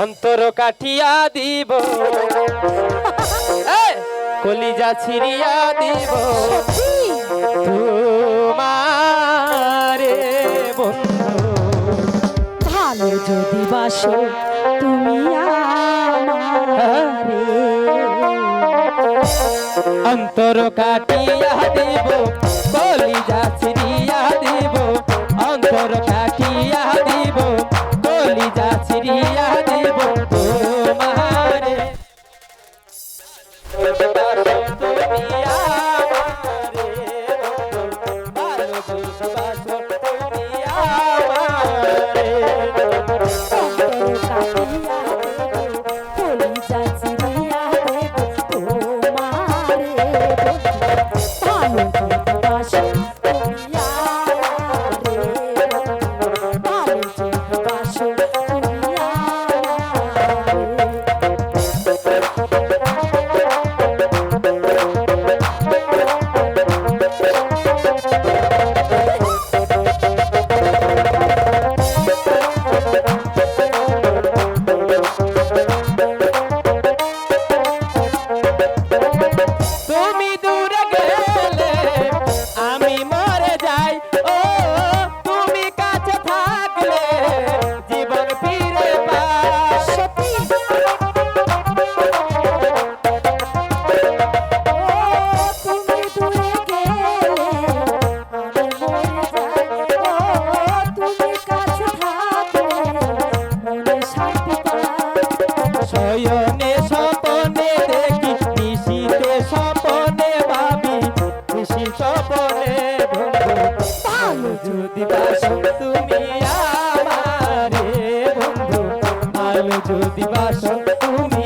অন্তর কাটিয়া দিব। কলিজা ছিড়িয়া দিব। তোমারে ভালো যদি বাসো তুমি অন্তর কাটিয়া দিব কলিজা ছিড়িয়া দিব। অন্তর কাটিয়া দিব কলিজা ছিড়িয়া তুমি আমারে বন্ধু আলো যদি বাসো তুমি